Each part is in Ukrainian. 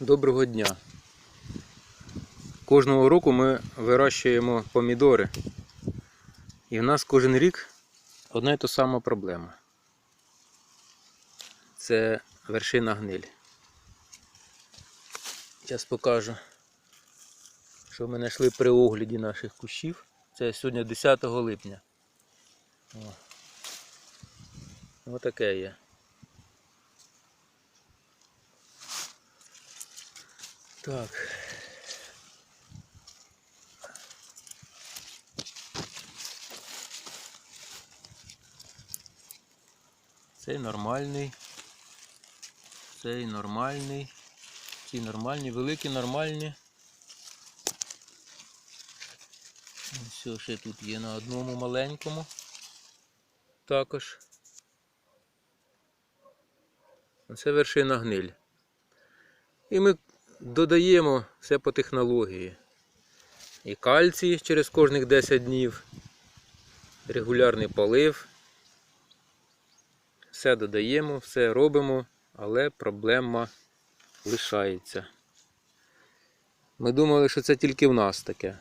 Доброго дня. Кожного року ми вирощуємо помідори. І в нас кожен рік одна і та сама проблема. Це вершина гниль. Зараз покажу, що ми знайшли при огляді наших кущів. Це сьогодні 10 липня. О. Отаке є. Так. Цей нормальний. Цей нормальний. Ці нормальні, великі нормальні. Все, ще тут є на одному маленькому. Також. Це вершина гниль. І ми додаємо все по технології. І кальцій через кожних 10 днів, регулярний полив. Все додаємо, все робимо, але проблема лишається. Ми думали, що це тільки в нас таке.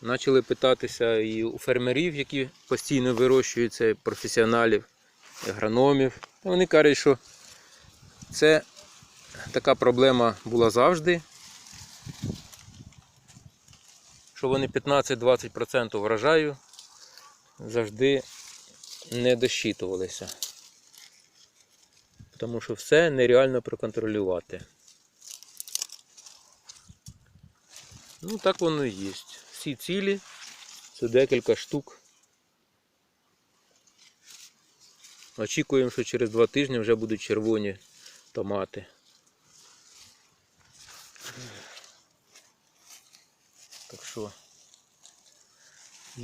Почали питатися і у фермерів, які постійно вирощуються, професіоналів, агрономів. Вони кажуть, що це така проблема була завжди. Що вони 15-20% врожаю завжди не досчитувалися. Тому що все нереально проконтролювати. Ну, так воно і є. Всі цілі, це декілька штук. Очікуємо, що через два тижні вже будуть червоні томати. Так що,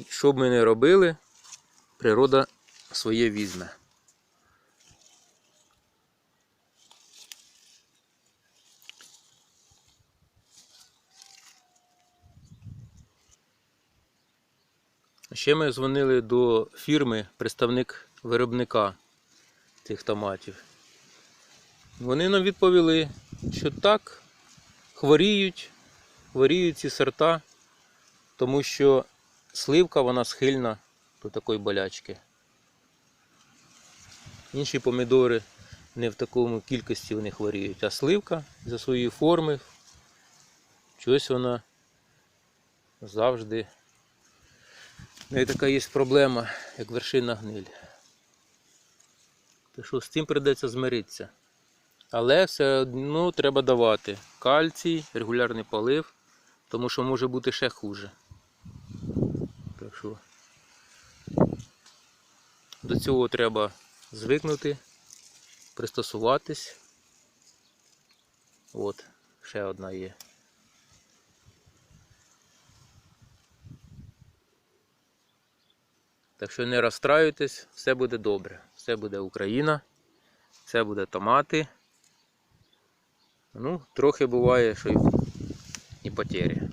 що б ми не робили, природа своє візьме. Ще ми дзвонили до фірми, представник виробника цих томатів. Вони нам відповіли, що так, хворіють, хворіють ці сорта, тому що сливка вона схильна до такої болячки. Інші помідори не в такому кількості вони хворіють, а сливка за своєї форми, чогось вона завжди. В неї така є проблема, як вершина гниль. Так що з цим прийдеться змиритися. Але все одно треба давати кальцій, регулярний полив, тому що може бути ще хуже. Що до цього треба звикнути, пристосуватись. От, ще одна є. Так що не розстраюйтесь, все буде добре. Все буде Україна, все буде томати. Ну, трохи буває, що і потері.